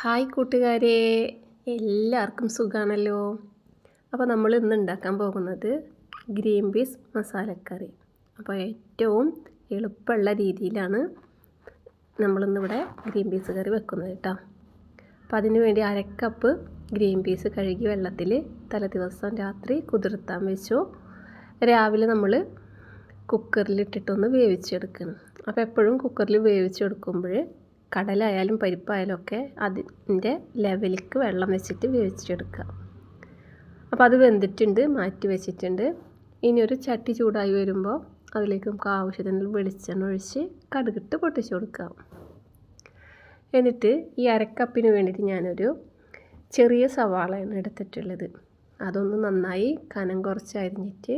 Hi കൂട്ടുകാരെ എല്ലാവർക്കും സുഖമാണല്ലോ അപ്പോൾ നമ്മൾ ഇന്ന് ഉണ്ടാക്കാൻ പോകുന്നത് ഗ്രീൻ പീസ് മസാലക്കറി. അപ്പോൾ ഏറ്റവും എളുപ്പമുള്ള രീതിയിലാണ് നമ്മളിന്നിവിടെ ഗ്രീൻ പീസ് കറി വെക്കുന്നത് കേട്ടോ. അപ്പോൾ അതിന് വേണ്ടി അരക്കപ്പ് ഗ്രീൻ പീസ് കഴുകി വെള്ളത്തിൽ തലേദിവസം രാത്രി കുതിർത്താൻ വെച്ചു. രാവിലെ നമ്മൾ കുക്കറിലിട്ടിട്ടൊന്ന് വേവിച്ചെടുക്കണം. അപ്പോൾ എപ്പോഴും കുക്കറിൽ വേവിച്ചെടുക്കുമ്പോൾ കടലായാലും പരിപ്പായാലും ഒക്കെ അതിന്റെ ലെവലിക്ക് വെള്ളം വെച്ചിട്ട് വേവിച്ചെടുക്കുക. അപ്പോൾ അത് വെന്തിട്ടുണ്ട് മാറ്റി വെച്ചിട്ടുണ്ട്. ഇനി ഒരു ചട്ടി ചൂടായി വരുമ്പോൾ അതിലേക്ക് നമുക്ക് ആവശ്യത്തിന് വെളിച്ചെണ്ണ ഒഴിച്ച് കടുകിട്ട് പൊട്ടിച്ചു കൊടുക്കുക. എന്നിട്ട് ഈ അരക്കപ്പിന് വേണ്ടിയിട്ട് ഞാനൊരു ചെറിയ സവാളയാണ് എടുത്തിട്ടുള്ളത്. അതൊന്ന് നന്നായി കനം കുറച്ച് അരിഞ്ഞിട്ട്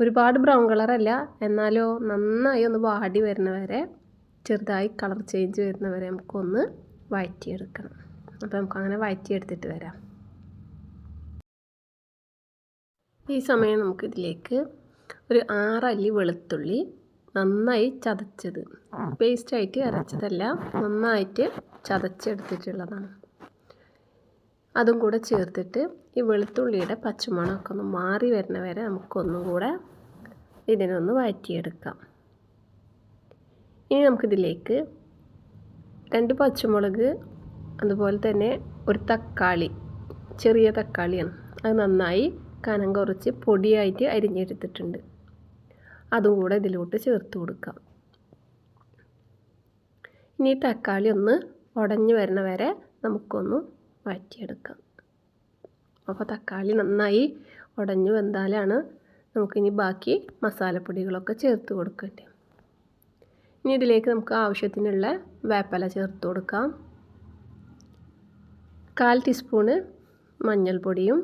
ഒരുപാട് ബ്രൗൺ കളറല്ല എന്നാലോ നന്നായി ഒന്ന് വാടി വരുന്ന വരെ ചെറുതായി കളർ ചേഞ്ച് വരുന്ന വരെ നമുക്കൊന്ന് വഴറ്റിയെടുക്കണം. അപ്പോൾ നമുക്ക് അങ്ങനെ വഴറ്റിയെടുത്തിട്ട് വരാം. ഈ സമയം നമുക്കിതിലേക്ക് ഒരു ആറല്ലി വെളുത്തുള്ളി നന്നായി ചതച്ചത്. പേസ്റ്റായിട്ട് അരച്ചതല്ല നന്നായിട്ട് ചതച്ചെടുത്തിട്ടുള്ളതാണ്. അതും കൂടെ ചേർത്തിട്ട് ഈ വെളുത്തുള്ളിയുടെ പച്ചമണമൊക്കെ ഒന്ന് മാറി വരുന്ന വരെ നമുക്കൊന്നും കൂടെ ഇതിനൊന്ന് വഴറ്റിയെടുക്കാം. ഇനി നമുക്കിതിലേക്ക് രണ്ട് പച്ചമുളക് അതുപോലെ തന്നെ ഒരു തക്കാളി ചെറിയ തക്കാളിയാണ്. അത് നന്നായി കനം കുറച്ച് പൊടിയായിട്ട് അരിഞ്ഞെടുത്തിട്ടുണ്ട്. അതും കൂടെ ഇതിലോട്ട് ചേർത്ത് കൊടുക്കാം. ഇനി തക്കാളി ഒന്ന് ഉടഞ്ഞു വരണ വരെ നമുക്കൊന്ന് മാറ്റിയെടുക്കാം അപ്പോൾ തക്കാളി നന്നായി ഉടഞ്ഞു വെന്താലാണ് നമുക്കിനി ബാക്കി മസാലപ്പൊടികളൊക്കെ ചേർത്ത് കൊടുക്കേണ്ടത് ഇനി ഇതിലേക്ക് നമുക്ക് ആവശ്യത്തിനുള്ള വേപ്പില ചേർത്ത് കൊടുക്കാം. കാൽ ടീസ്പൂണ് മഞ്ഞൾപ്പൊടിയും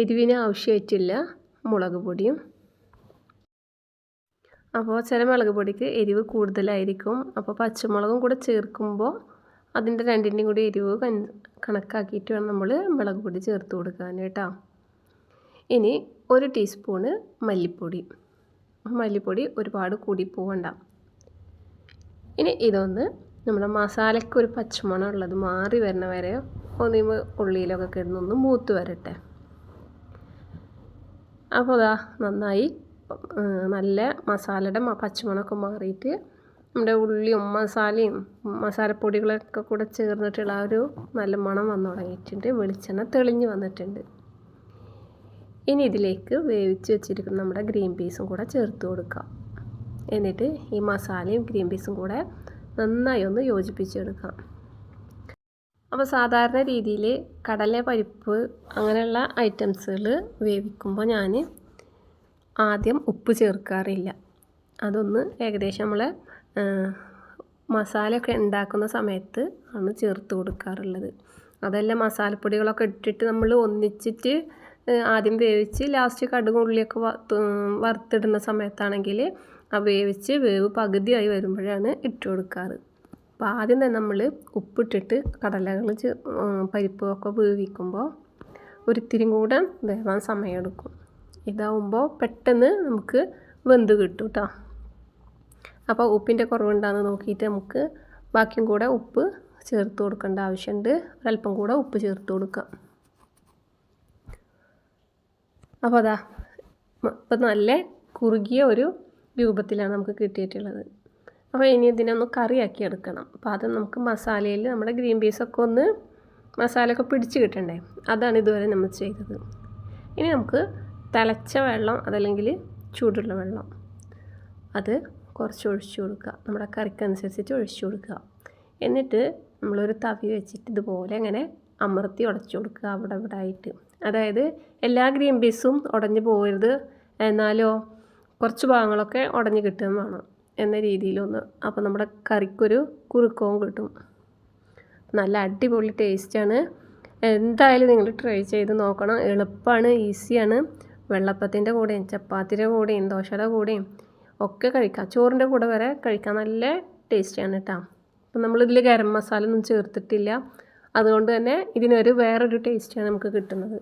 എരിവിന് ആവശ്യമായിട്ടില്ല മുളക് പൊടിയും. അപ്പോൾ ചില മുളക് പൊടിക്ക് എരിവ് കൂടുതലായിരിക്കും. അപ്പോൾ പച്ചമുളകും കൂടെ ചേർക്കുമ്പോൾ അതിന്റെ രണ്ടിന്റെയും കൂടി എരിവ് കണക്കാക്കിയിട്ട് വേണം നമ്മൾ മുളക് പൊടി ചേർത്ത് കൊടുക്കാൻ കേട്ടോ. ഇനി ഒരു ടീസ്പൂണ് മല്ലിപ്പൊടി. മല്ലിപ്പൊടി ഒരുപാട് കൂടി പോവണ്ട. ഇനി ഇതൊന്ന് നമ്മുടെ മസാലയ്ക്ക് ഒരു പച്ചമണം ഉള്ളത് മാറി വരണ വരെ ഒന്ന് ഉള്ളിയിലൊക്കെ കിടന്നൊന്ന് മൂത്ത് വരട്ടെ. അപ്പോൾ അതാ നന്നായി നല്ല മസാലയുടെ പച്ചമണമൊക്കെ മാറിയിട്ട് നമ്മുടെ ഉള്ളിയും മസാലയും മസാലപ്പൊടികളൊക്കെ കൂടെ ചേർന്നിട്ടുള്ള ആ ഒരു നല്ല മണം വന്നു തുടങ്ങിയിട്ടുണ്ട്. വെളിച്ചെണ്ണ തെളിഞ്ഞ് വന്നിട്ടുണ്ട്. ഇനി ഇതിലേക്ക് വേവിച്ച് വെച്ചിരിക്കുന്ന നമ്മുടെ ഗ്രീൻ പീസും കൂടെ ചേർത്ത് കൊടുക്കാം. എന്നിട്ട് ഈ മസാലയും ഗ്രീൻ പീസും കൂടെ നന്നായി ഒന്ന് യോജിപ്പിച്ചെടുക്കാം. അപ്പോൾ സാധാരണ രീതിയിൽ കടല പരിപ്പ് അങ്ങനെയുള്ള ഐറ്റംസുകൾ വേവിക്കുമ്പോൾ ഞാൻ ആദ്യം ഉപ്പ് ചേർക്കാറില്ല. അതൊന്ന് ഏകദേശം നമ്മൾ മസാലയൊക്കെ ഉണ്ടാക്കുന്ന സമയത്ത് ആണ് ചേർത്ത് കൊടുക്കാറുള്ളത്. അതെല്ലാം മസാലപ്പൊടികളൊക്കെ ഇട്ടിട്ട് നമ്മൾ ഒന്നിച്ചിട്ട് ആദ്യം വേവിച്ച് ലാസ്റ്റ് കടുക് ഉള്ളിയൊക്കെ വറുത്തിടുന്ന സമയത്താണെങ്കിൽ ആ വേവിച്ച് വേവ് പകുതിയായി വരുമ്പോഴാണ് ഇട്ട് കൊടുക്കാറ്. അപ്പോൾ ആദ്യം തന്നെ നമ്മൾ ഉപ്പിട്ടിട്ട് കടലകൾ പരിപ്പൊക്കെ വേവിക്കുമ്പോൾ ഒരിത്തിരി കൂടെ വേവാൻ സമയമെടുക്കും. ഇതാവുമ്പോൾ പെട്ടെന്ന് നമുക്ക് വെന്ത് കിട്ടും കേട്ടോ അപ്പോൾ ഉപ്പിന്റെ കുറവുണ്ടാകുന്ന നോക്കിയിട്ട് നമുക്ക് ബാക്കിയും കൂടെ ഉപ്പ് ചേർത്ത് കൊടുക്കേണ്ട ആവശ്യമുണ്ട്. അല്പം കൂടെ ഉപ്പ് ചേർത്ത് കൊടുക്കാം. അപ്പോൾ അതാ ഇപ്പം നല്ല കുറുകിയ ഒരു രൂപത്തിലാണ് നമുക്ക് കിട്ടിയിട്ടുള്ളത്. അപ്പോൾ ഇനി ഇതിനൊന്ന് കറിയാക്കി എടുക്കണം. അപ്പോൾ അത് നമുക്ക് മസാലയിൽ നമ്മുടെ ഗ്രീൻ പീസൊക്കെ ഒന്ന് മസാലയൊക്കെ പിടിച്ച് കിട്ടണ്ടേ? അതാണ് ഇതുവരെ നമ്മൾ ചെയ്തത്. ഇനി നമുക്ക് തിളച്ച വെള്ളം അതല്ലെങ്കിൽ ചൂടുള്ള വെള്ളം അത് കുറച്ച് ഒഴിച്ചു കൊടുക്കുക. നമ്മുടെ കറിക്കനുസരിച്ചിട്ട് ഒഴിച്ചു കൊടുക്കുക. എന്നിട്ട് നമ്മളൊരു തവി വെച്ചിട്ട് ഇതുപോലെ അങ്ങനെ അമർത്തി ഉടച്ചു കൊടുക്കുക അവിടെ ഇവിടെ ആയിട്ട്. അതായത് എല്ലാ ഗ്രീൻ പീസും ഉടഞ്ഞു പോകരുത്. എന്നാലോ കുറച്ച് ഭാഗങ്ങളൊക്കെ ഉടഞ്ഞു കിട്ടുകയും വേണം എന്ന രീതിയിലൊന്ന്. അപ്പോൾ നമ്മുടെ കറിക്കൊരു കുറുക്കവും കിട്ടും. നല്ല അടിപൊളി ടേസ്റ്റാണ്. എന്തായാലും നിങ്ങൾ ട്രൈ ചെയ്ത് നോക്കണം. എളുപ്പമാണ് ഈസിയാണ്. വെള്ളപ്പത്തിന്റെ കൂടെയും ചപ്പാത്തിയുടെ കൂടെയും ദോശയുടെ കൂടെയും ഒക്കെ കഴിക്കാം. ചോറിന്റെ കൂടെ വരെ കഴിക്കാൻ നല്ല ടേസ്റ്റിയാണ് കേട്ടോ. അപ്പം നമ്മളിതിൽ ഗരം മസാല ഒന്നും ചേർത്തിട്ടില്ല. അതുകൊണ്ട് തന്നെ ഇതിനൊരു വേറൊരു ടേസ്റ്റാണ് നമുക്ക് കിട്ടുന്നത്.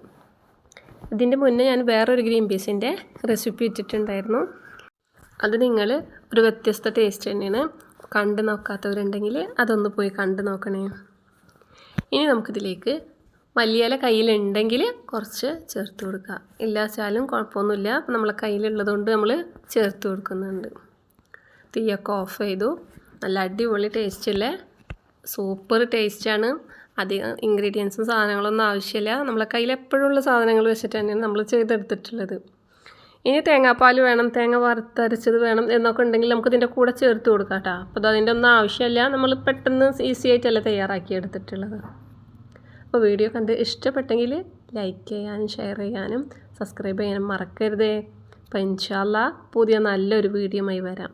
ഇതിന്റെ മുന്നേ ഞാൻ വേറൊരു ഗ്രീൻ പീസിന്റെ റെസിപ്പി ഇട്ടിട്ടുണ്ടായിരുന്നു. അത് നിങ്ങൾ ഒരു വ്യത്യസ്ത ടേസ്റ്റ് തന്നെയാണ് കണ്ടു നോക്കാത്തവരുണ്ടെങ്കിൽ അതൊന്ന് പോയി കണ്ടു നോക്കണേ. ഇനി നമുക്കിതിലേക്ക് മല്ലിയില കയ്യിലുണ്ടെങ്കിൽ കുറച്ച് ചേർത്ത് കൊടുക്കുക. ഇല്ലാച്ചാലും കുഴപ്പമൊന്നുമില്ല. അപ്പം നമ്മളെ കയ്യിലുള്ളത് കൊണ്ട് നമ്മൾ ചേർത്ത് കൊടുക്കുന്നുണ്ട്. തീയൊക്കെ ഓഫ് ചെയ്തു. നല്ല അടിപൊളി ടേസ്റ്റില്ലേ സൂപ്പർ ടേസ്റ്റാണ്. അധികം ഇൻഗ്രീഡിയൻസും സാധനങ്ങളൊന്നും ആവശ്യമില്ല. നമ്മളെ കയ്യിൽ എപ്പോഴും ഉള്ള സാധനങ്ങൾ വെച്ചിട്ട് തന്നെയാണ് നമ്മൾ ചെയ്തെടുത്തിട്ടുള്ളത്. ഇനി തേങ്ങാപ്പാൽ വേണം തേങ്ങ വറുത്തരച്ചത് വേണം എന്നൊക്കെ ഉണ്ടെങ്കിൽ നമുക്ക് ഇതിന്റെ കൂടെ ചേർത്ത് കൊടുക്കാം കേട്ടോ. അപ്പോൾ അതിന്റെ ഒന്നും ആവശ്യമില്ല. നമ്മൾ പെട്ടെന്ന് ഈസി ആയിട്ടല്ല തയ്യാറാക്കി എടുത്തിട്ടുള്ളത് അപ്പോൾ വീഡിയോ കണ്ട് ഇഷ്ടപ്പെട്ടെങ്കിൽ ലൈക്ക് ചെയ്യാനും ഷെയർ ചെയ്യാനും സബ്സ്ക്രൈബ് ചെയ്യാനും മറക്കരുതേ. അപ്പോൾ ഇൻഷാല്ല പുതിയ നല്ലൊരു വീഡിയോ ആയി വരാം.